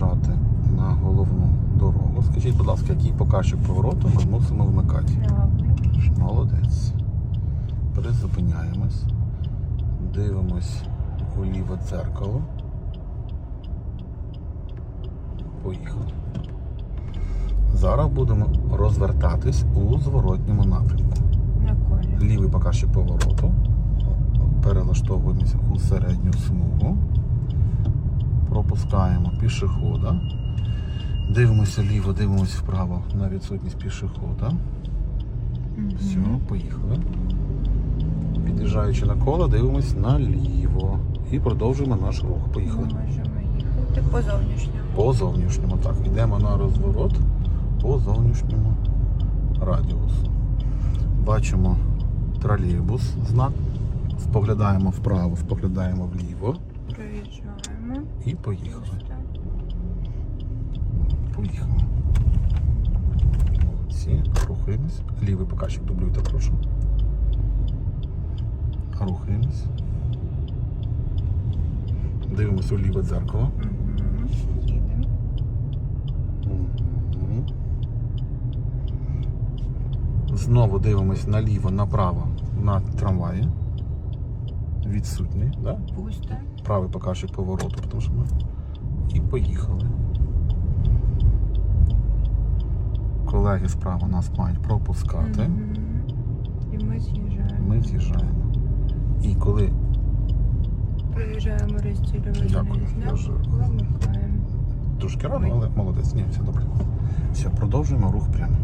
виїжджати на головну дорогу. Скажіть, будь ласка, який показчик повороту ми мусимо вмикати? Молодець. Перезупиняємось, Дивимось у ліве церкало. Поїхали. Зараз будемо розвертатись у зворотньому напрямку. Лівий показчик повороту. Перелаштовуємося у середню смугу. Пропускаємо пішохода. Дивимося ліво, дивимося вправо на відсутність пішохода. Все, поїхали. Під'їжджаючи на коло, дивимось наліво. І продовжуємо наш рух. Поїхали. можемо їхати по зовнішньому. По зовнішньому. Так, йдемо на розворот по зовнішньому радіусу. Бачимо тролейбус знак. Споглядаємо вправо, споглядаємо вліво Проїжджаємо. І поїхали. Поїхали. Молодці. Рухаємось. Лівий показчик дублюйте, прошу. Рухаємось. Дивимося у ліве дзеркало. Знову дивимось наліво, направо на трамваї. Відсутній, да? Пусто. правий показчик повороту, тому що ми і поїхали. Колеги справа нас мають пропускати. Мгм. І ми з'їжджаємо. Ми з'їжджаємо. І коли Проїжджаємо розділювальний Дякую, я вже- Вимикаємо. трошки рано, але молодець, ні, все добре. Все, продовжуємо рух прямо.